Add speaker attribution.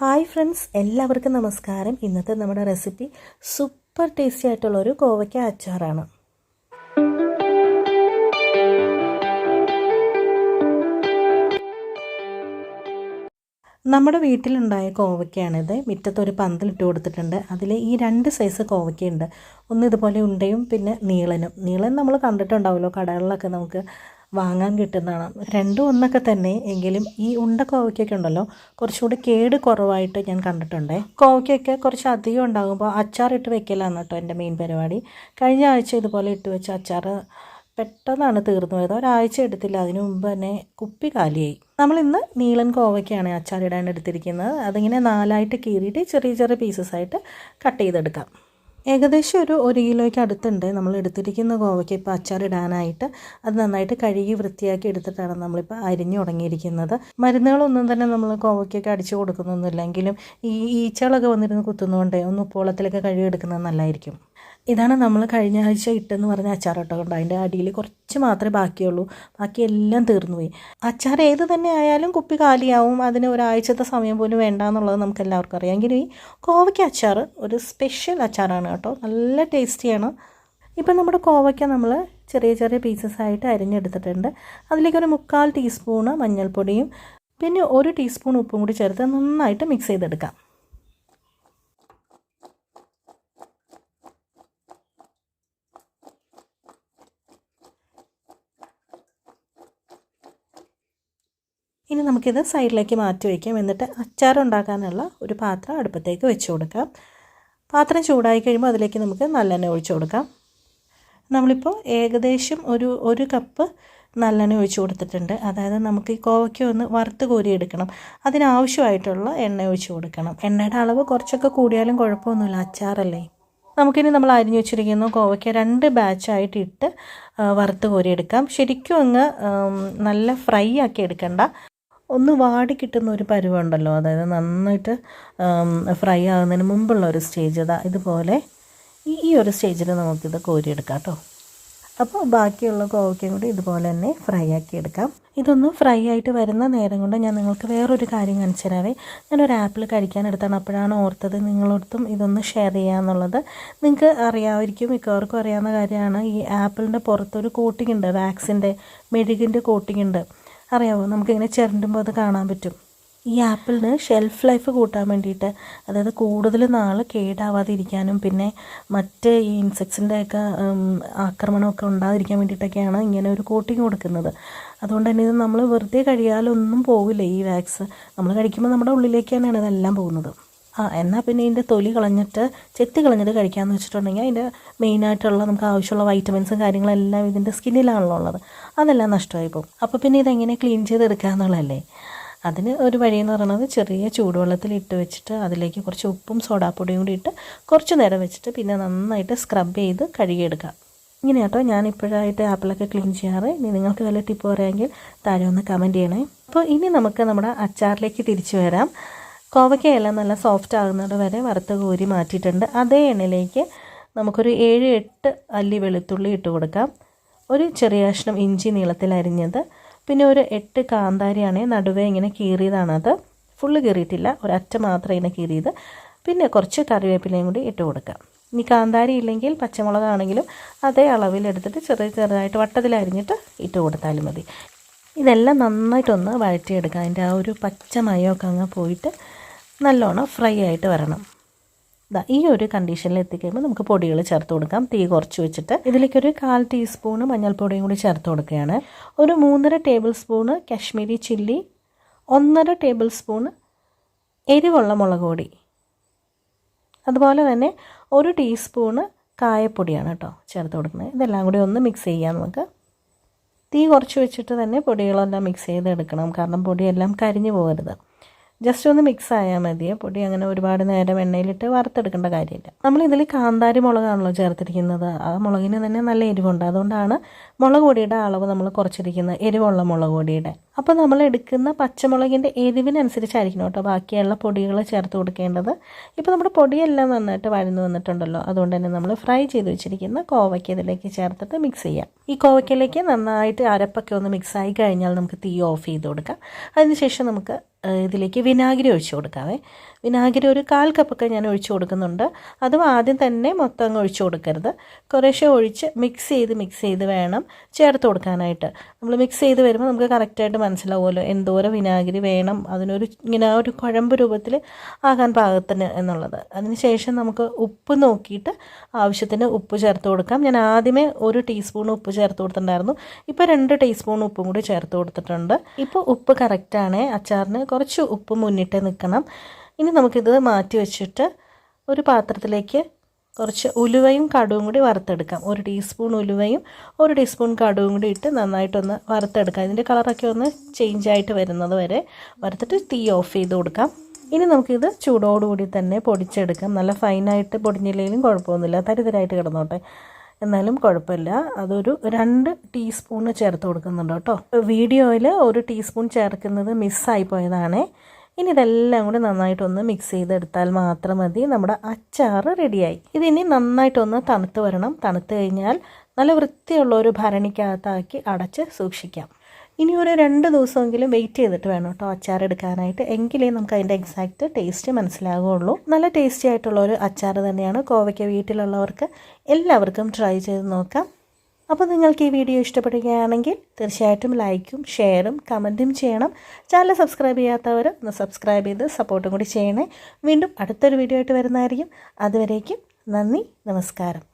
Speaker 1: Hi friends എല്ലാവർക്കും നമസ്കാരം. ഇന്നത്തെ നമ്മുടെ റെസിപ്പി സൂപ്പർ ടേസ്റ്റി ആയിട്ടുള്ള ഒരു കോവയ്ക്ക അച്ചാറാണ്. നമ്മുടെ വീട്ടിലുണ്ടായ കോവയ്ക്കാണിത് മുറ്റത്തൊരു പന്തലിട്ട് കൊടുത്തിട്ടുണ്ട്. അതിൽ ഈ രണ്ട് സൈസ് കോവയ്ക്കയുണ്ട്. ഒന്ന് ഇതുപോലെ ഉണ്ടയും പിന്നെ നീളനും. നീളൻ നമ്മൾ കണ്ടിട്ടുണ്ടാവുമല്ലോ കടകളിലൊക്കെ നമുക്ക് വാങ്ങാൻ കിട്ടുന്നതാണ്. രണ്ടും ഒന്നൊക്കെ തന്നെ എങ്കിലും ഈ ഉണ്ട കോവയ്ക്കൊക്കെ ഉണ്ടല്ലോ കുറച്ചുകൂടി കേട് കുറവായിട്ട് ഞാൻ കണ്ടിട്ടുണ്ട്. കോവയ്ക്കൊക്കെ കുറച്ച് അധികം ഉണ്ടാകുമ്പോൾ അച്ചാർ ഇട്ട് വെക്കലാണ് കേട്ടോ എന്റെ മെയിൻ പരിപാടി. കഴിഞ്ഞ ആഴ്ച ഇതുപോലെ ഇട്ട് വെച്ച അച്ചാർ പെട്ടെന്നാണ് തീർന്നു പോയത്. ഒരാഴ്ച എടുത്തില്ല അതിനു മുമ്പ് തന്നെ കുപ്പി കാലിയായി. നമ്മൾ ഇന്ന് നീളൻ കോവയ്ക്കാണ് അച്ചാറിടാൻ എടുത്തിരിക്കുന്നത്. അതിങ്ങനെ നാലായിട്ട് കീറിയിട്ട് ചെറിയ ചെറിയ പീസസ് ആയിട്ട് കട്ട് ചെയ്തെടുക്കാം. ഏകദേശം ഒരു ഒരു കിലോയ്ക്ക് അടുത്തുണ്ട്. നമ്മൾ എടുത്തിരിക്കുന്ന കോവയ്ക്ക് ഇപ്പോൾ അച്ചാറിടാനായിട്ട് അത് നന്നായിട്ട് കഴുകി വൃത്തിയാക്കി എടുത്തിട്ടാണ് നമ്മളിപ്പോൾ അരിഞ്ഞു തുടങ്ങിയിരിക്കുന്നത്. മരുന്നുകളൊന്നും തന്നെ നമ്മൾ കോവയ്ക്കൊക്കെ അടിച്ചു കൊടുക്കുന്നൊന്നുമില്ല എങ്കിലും ഈ ഈച്ചകളൊക്കെ വന്നിരുന്ന് കുത്തുന്നതുകൊണ്ടേ ഒന്ന് ഉപ്പുവെള്ളത്തിലൊക്കെ കഴുകി എടുക്കുന്നത് നല്ലതായിരിക്കും. ഇതാണ് നമ്മൾ കഴിഞ്ഞ ആഴ്ച ഇട്ടെന്ന് പറഞ്ഞ അച്ചാർ കേട്ടോ കൊണ്ട്? അതിന്റെ അടിയിൽ കുറച്ച് മാത്രമേ ബാക്കിയുള്ളൂ. ബാക്കി എല്ലാം തീർന്നുപോയി അച്ചാർ ഏത് തന്നെ ആയാലും കുപ്പി കാലിയാവും. അതിന് ഒരാഴ്ചത്തെ സമയം പോലും വേണ്ട എന്നുള്ളത് നമുക്ക് എല്ലാവർക്കും അറിയാം. എങ്കിലും ഈ കോവയ്ക്ക അച്ചാർ ഒരു സ്പെഷ്യൽ അച്ചാറാണ് കേട്ടോ. നല്ല ടേസ്റ്റിയാണ്. ഇപ്പം നമ്മുടെ കോവയ്ക്ക നമ്മൾ ചെറിയ ചെറിയ പീസസ് ആയിട്ട് അരിഞ്ഞെടുത്തിട്ടുണ്ട്. അതിലേക്ക് ഒരു മുക്കാൽ ടീസ്പൂണ് മഞ്ഞൾപ്പൊടിയും പിന്നെ ഒരു ടീസ്പൂൺ ഉപ്പും കൂടി ചേർത്ത് നന്നായിട്ട് മിക്സ് ചെയ്തെടുക്കാം. ഇനി നമുക്കിത് സൈഡിലേക്ക് മാറ്റി വയ്ക്കാം. എന്നിട്ട് അച്ചാർ ഉണ്ടാക്കാനുള്ള ഒരു പാത്രം അടുപ്പത്തേക്ക് വെച്ച് കൊടുക്കാം. പാത്രം ചൂടായി കഴിയുമ്പോൾ അതിലേക്ക് നമുക്ക് നല്ലെണ്ണ ഒഴിച്ചു കൊടുക്കാം. നമ്മളിപ്പോൾ ഏകദേശം ഒരു ഒരു കപ്പ് നല്ലെണ്ണ ഒഴിച്ചു കൊടുത്തിട്ടുണ്ട്. അതായത് നമുക്ക് ഈ കോവയ്ക്ക ഒന്ന് വറുത്ത് കോരി എടുക്കണം. അതിനാവശ്യമായിട്ടുള്ള എണ്ണ ഒഴിച്ച് കൊടുക്കണം. എണ്ണയുടെ അളവ് കുറച്ചൊക്കെ കൂടിയാലും കുഴപ്പമൊന്നുമില്ല. അച്ചാറല്ലേ. നമുക്കിനി നമ്മൾ അരിഞ്ഞു വെച്ചിരിക്കുന്ന കോവയ്ക്ക രണ്ട് ബാച്ചായിട്ട് ഇട്ട് വറുത്ത് കോരിയെടുക്കാം ശരിക്കും അങ്ങ് നല്ല ഫ്രൈ ആക്കി എടുക്കണ്ട. ഒന്ന് വാടി കിട്ടുന്ന ഒരു പരുവുണ്ടല്ലോ. അതായത് നന്നായിട്ട് ഫ്രൈ ആകുന്നതിന് മുമ്പുള്ള ഒരു സ്റ്റേജ് അതാ ഇതുപോലെ ഈ ഒരു സ്റ്റേജിൽ നമുക്കിത് കോരിയെടുക്കാം കേട്ടോ അപ്പോൾ ബാക്കിയുള്ള കോവക്കയും കൂടി ഇതുപോലെ തന്നെ ഫ്രൈ ആക്കി എടുക്കാം. ഇതൊന്ന് ഫ്രൈ ആയിട്ട് വരുന്ന നേരം കൊണ്ട് ഞാൻ നിങ്ങൾക്ക് വേറൊരു കാര്യം കാണിച്ചു തരാവേ. ഞാനൊരു ആപ്പിൾ കഴിക്കാൻ എടുത്താണ്. അപ്പോഴാണ് ഓർത്തത് നിങ്ങളോടത്തും ഇതൊന്ന് ഷെയർ ചെയ്യാമെന്നുള്ളത് നിങ്ങൾക്ക് അറിയാമായിരിക്കും മിക്കവർക്കും അറിയാവുന്ന കാര്യമാണ്. ഈ ആപ്പിളിന്റെ പുറത്തൊരു കോട്ടിംഗ് ഉണ്ട് വാക്സിന്റെ മെഴുകിന്റെ കോട്ടിംഗ് ഉണ്ട്. അറിയാമോ നമുക്കിങ്ങനെ ചിരണ്ടുമ്പോൾ അത് കാണാൻ പറ്റും. ഈ ആപ്പിളിന് ഷെൽഫ് ലൈഫ് കൂട്ടാൻ വേണ്ടിയിട്ട് അതായത് കൂടുതൽ നാൾ കേടാവാതിരിക്കാനും പിന്നെ മറ്റ് ഈ ഇൻസെക്ട്സിന്റെയൊക്കെ ആക്രമണമൊക്കെ ഉണ്ടാതിരിക്കാൻ വേണ്ടിയിട്ടൊക്കെയാണ് ഇങ്ങനെ ഒരു കോട്ടിങ് കൊടുക്കുന്നത്. അതുകൊണ്ട് തന്നെ ഇത് നമ്മൾ വെറുതെ കഴിയാലൊന്നും പോകില്ല ഈ വാക്സ്. നമ്മൾ കഴിക്കുമ്പോൾ നമ്മുടെ ഉള്ളിലേക്ക് തന്നെയാണ് ഇതെല്ലാം പോകുന്നത്. ആ എന്നാൽ പിന്നെ ഇതിന്റെ തൊലി കളഞ്ഞിട്ട് ചെത്തി കളഞ്ഞിട്ട് കഴിക്കാമെന്ന് വെച്ചിട്ടുണ്ടെങ്കിൽ അതിന്റെ മെയിനായിട്ടുള്ള നമുക്ക് ആവശ്യമുള്ള വൈറ്റമിൻസും കാര്യങ്ങളെല്ലാം ഇതിന്റെ സ്കിന്നിലാണല്ലോ ഉള്ളത്. അതെല്ലാം നഷ്ടമായി പോകും. അപ്പോൾ പിന്നെ ഇതെങ്ങനെ ക്ലീൻ ചെയ്തെടുക്കുക എന്നുള്ളതല്ലേ അതിന് ഒരു വഴിയെന്ന് പറയുന്നത് ചെറിയ ചൂടുവെള്ളത്തിൽ ഇട്ട് വെച്ചിട്ട് അതിലേക്ക് കുറച്ച് ഉപ്പും സോഡാപ്പൊടിയും കൂടി ഇട്ട് കുറച്ച് നേരം വെച്ചിട്ട് പിന്നെ നന്നായിട്ട് സ്ക്രബ് ചെയ്ത് കഴുകിയെടുക്കുക ഇങ്ങനെ കേട്ടോ. ഞാൻ ഇപ്പോഴായിട്ട് ആപ്പിളൊക്കെ ക്ലീൻ ചെയ്യാറ്. ഇനി നിങ്ങൾക്ക് വല്ല ടിപ്പ് പറയാമെങ്കിൽ താഴെ ഒന്ന് കമന്റ് ചെയ്യണേ. അപ്പോൾ ഇനി നമുക്ക് നമ്മുടെ അച്ചാറിലേക്ക് തിരിച്ചു വരാം. കോവയ്ക്കയെല്ലാം നല്ല സോഫ്റ്റ് ആകുന്നത് വരെ വറുത്ത് കോരി മാറ്റിയിട്ടുണ്ട്. അതേ എണ്ണയിലേക്ക് നമുക്കൊരു ഏഴ് എട്ട് അല്ലി വെളുത്തുള്ളി ഇട്ട് കൊടുക്കാം. ഒരു ചെറിയ കഷ്ണം ഇഞ്ചി നീളത്തിൽ അരിഞ്ഞത്. പിന്നെ ഒരു എട്ട് കാന്താരിയാണ് നടുവേ ഇങ്ങനെ കീറിയതാണത് ഫുള്ള് കീറിയിട്ടില്ല. ഒരറ്റ മാത്രം ഇങ്ങനെ കീറിയത്. പിന്നെ കുറച്ച് കറിവേപ്പിലയും കൂടി ഇട്ട് കൊടുക്കാം. ഇനി കാന്താരി ഇല്ലെങ്കിൽ പച്ചമുളകാണെങ്കിലും അതേ അളവിലെടുത്തിട്ട് ചെറിയ ചെറുതായിട്ട് വട്ടത്തിൽ അരിഞ്ഞിട്ട് ഇട്ട് കൊടുത്താലും മതി. ഇതെല്ലാം നന്നായിട്ടൊന്ന് വഴറ്റിയെടുക്കാം. അതിന്റെ ആ ഒരു പച്ച മയമൊക്കെ അങ്ങ് പോയിട്ട് നല്ലോണം ഫ്രൈ ആയിട്ട് വരണം. ഇതാ ഈ ഒരു കണ്ടീഷനിൽ എത്തിക്കഴിയുമ്പോൾ നമുക്ക് പൊടികൾ ചേർത്ത് കൊടുക്കാം. തീ കുറച്ച് വെച്ചിട്ട് ഇതിലേക്കൊരു കാൽ ടീസ്പൂണ് മഞ്ഞൾപ്പൊടിയും കൂടി ചേർത്ത് കൊടുക്കുകയാണ്. ഒരു മൂന്നര ടേബിൾ സ്പൂണ് കാശ്മീരി ചില്ലി ഒന്നര ടേബിൾ സ്പൂണ് എരിവുള്ള മുളക് പൊടി. അതുപോലെ തന്നെ ഒരു ടീസ്പൂണ് കായപ്പൊടിയാണ് കേട്ടോ ചേർത്ത് കൊടുക്കുന്നത്. ഇതെല്ലാം കൂടി ഒന്ന് മിക്സ് ചെയ്യാം നമുക്ക്. തീ കുറച്ച് വെച്ചിട്ട് തന്നെ പൊടികളെല്ലാം മിക്സ് ചെയ്തെടുക്കണം. കാരണം പൊടിയെല്ലാം കരിഞ്ഞു പോകരുത്. ജസ്റ്റ് ഒന്ന് മിക്സ് ആയാൽ മതി. പൊടി അങ്ങനെ ഒരുപാട് നേരം എണ്ണയിലിട്ട് വറുത്തെടുക്കേണ്ട കാര്യമില്ല. നമ്മൾ ഇതിൽ കാന്താരി മുളകാണല്ലോ ചേർത്തിരിക്കുന്നത്. ആ മുളകിന് തന്നെ നല്ല എരിവുണ്ട്. അതുകൊണ്ടാണ് മുളക് പൊടിയുടെ അളവ് നമ്മൾ കുറച്ചിരിക്കുന്നത്. എരിവുള്ള മുളക് പൊടിയുടെ. അപ്പോൾ നമ്മൾ എടുക്കുന്ന പച്ചമുളകിന്റെ എരിവിനനുസരിച്ചായിരിക്കണം കേട്ടോ ബാക്കിയുള്ള പൊടികൾ ചേർത്ത് കൊടുക്കേണ്ടത്. ഇപ്പോൾ നമ്മുടെ പൊടിയെല്ലാം നന്നായിട്ട് വഴന്നു വന്നിട്ടുണ്ടല്ലോ. അതുകൊണ്ട് തന്നെ നമ്മൾ ഫ്രൈ ചെയ്ത് വെച്ചിരിക്കുന്ന കോവയ്ക്ക് ഇതിലേക്ക് ചേർത്തിട്ട് മിക്സ് ചെയ്യാം. ഈ കോവയ്ക്കയിലേക്ക് നന്നായിട്ട് അരപ്പൊക്കെ ഒന്ന് മിക്സ് ആയി കഴിഞ്ഞാൽ നമുക്ക് തീ ഓഫ് ചെയ്ത് കൊടുക്കാം. അതിനുശേഷം നമുക്ക് ഇതിലേക്ക് വിനാഗിരി ഒഴിച്ചു കൊടുക്കാവേ. വിനാഗിരി ഒരു കാൽ കപ്പൊക്കെ ഞാൻ ഒഴിച്ചു കൊടുക്കുന്നുണ്ട്. അതും ആദ്യം തന്നെ മൊത്തം അങ്ങ് ഒഴിച്ചു കൊടുക്കരുത്. കുറേശ്ശെ ഒഴിച്ച് മിക്സ് ചെയ്ത് മിക്സ് ചെയ്ത് വേണം ചേർത്ത് കൊടുക്കാനായിട്ട്. നമ്മൾ മിക്സ് ചെയ്ത് വരുമ്പോൾ നമുക്ക് കറക്റ്റായിട്ട് മനസ്സിലാവുമല്ലോ എന്തോരം വിനാഗിരി വേണം അതിനൊരു ഇങ്ങനെ ഒരു കുഴമ്പ് രൂപത്തിൽ ആകാൻ പാകത്തിന് എന്നുള്ളത്. അതിനുശേഷം നമുക്ക് ഉപ്പ് നോക്കിയിട്ട് ആവശ്യത്തിന് ഉപ്പ് ചേർത്ത് കൊടുക്കാം. ഞാൻ ആദ്യമേ ഒരു ടീസ്പൂൺ ഉപ്പ് ചേർത്ത് കൊടുത്തിട്ടുണ്ടായിരുന്നു. ഇപ്പോൾ രണ്ട് ടീസ്പൂൺ ഉപ്പും കൂടി ചേർത്ത് കൊടുത്തിട്ടുണ്ട്. ഇപ്പോൾ ഉപ്പ് കറക്റ്റാണ് അച്ചാറിന് കുറച്ച് ഉപ്പ് മുന്നിട്ട് നിൽക്കണം. ഇനി നമുക്കിത് മാറ്റി വെച്ചിട്ട് ഒരു പാത്രത്തിലേക്ക് കുറച്ച് ഉലുവയും കടുവും കൂടി വറുത്തെടുക്കാം. ഒരു ടീസ്പൂൺ ഉലുവയും ഒരു ടീസ്പൂൺ കടുവും കൂടി ഇട്ട് നന്നായിട്ടൊന്ന് വറുത്തെടുക്കാം. ഇതിന്റെ കളറൊക്കെ ഒന്ന് ചേഞ്ച് ആയിട്ട് വരുന്നത് വരെ വറുത്തിട്ട് തീ ഓഫ് ചെയ്ത് കൊടുക്കാം. ഇനി നമുക്കിത് ചൂടോടുകൂടി തന്നെ പൊടിച്ചെടുക്കാം. നല്ല ഫൈനായിട്ട് പൊടിഞ്ഞില്ലെങ്കിലും കുഴപ്പമൊന്നുമില്ല. തരിതരായിട്ട് കിടന്നോട്ടെ. എന്നാലും കുഴപ്പമില്ല. അതൊരു രണ്ട് ടീസ്പൂണ് ചേർത്ത് കൊടുക്കുന്നുണ്ട് കേട്ടോ. വീഡിയോയിൽ ഒരു ടീസ്പൂൺ ചേർക്കുന്നത് മിസ്സായി പോയതാണേ. ഇനി ഇതെല്ലാം കൂടി നന്നായിട്ടൊന്ന് മിക്സ് ചെയ്തെടുത്താൽ മാത്രം മതി. നമ്മുടെ അച്ചാർ റെഡിയായി ഇതിനി നന്നായിട്ടൊന്ന് തണുത്ത് വരണം. തണുത്ത് കഴിഞ്ഞാൽ നല്ല വൃത്തിയുള്ള ഒരു ഭരണിക്കകത്താക്കി അടച്ച് സൂക്ഷിക്കാം. ഇനി ഒരു രണ്ട് ദിവസമെങ്കിലും വെയിറ്റ് ചെയ്തിട്ട് വേണം കേട്ടോ അച്ചാർ എടുക്കാനായിട്ട്. എങ്കിലേ നമുക്ക് അതിന്റെ എക്സാക്റ്റ് ടേസ്റ്റ് മനസ്സിലാകുള്ളൂ നല്ല ടേസ്റ്റി ആയിട്ടുള്ള ഒരു അച്ചാർ തന്നെയാണ് കോവയ്ക്ക വീട്ടിലുള്ളവർക്ക് എല്ലാവർക്കും ട്രൈ ചെയ്ത് നോക്കാം. അപ്പോൾ നിങ്ങൾക്ക് ഈ വീഡിയോ ഇഷ്ടപ്പെടുകയാണെങ്കിൽ തീർച്ചയായിട്ടും ലൈക്കും ഷെയറും കമന്റും ചെയ്യണം. ചാനൽ സബ്സ്ക്രൈബ് ചെയ്യാത്തവർ ഒന്ന് സബ്സ്ക്രൈബ് ചെയ്ത് സപ്പോർട്ടും കൂടി ചെയ്യണേ. വീണ്ടും അടുത്തൊരു വീഡിയോ ആയിട്ട് വരുന്നതായിരിക്കും. അതുവരേക്കും നന്ദി നമസ്കാരം.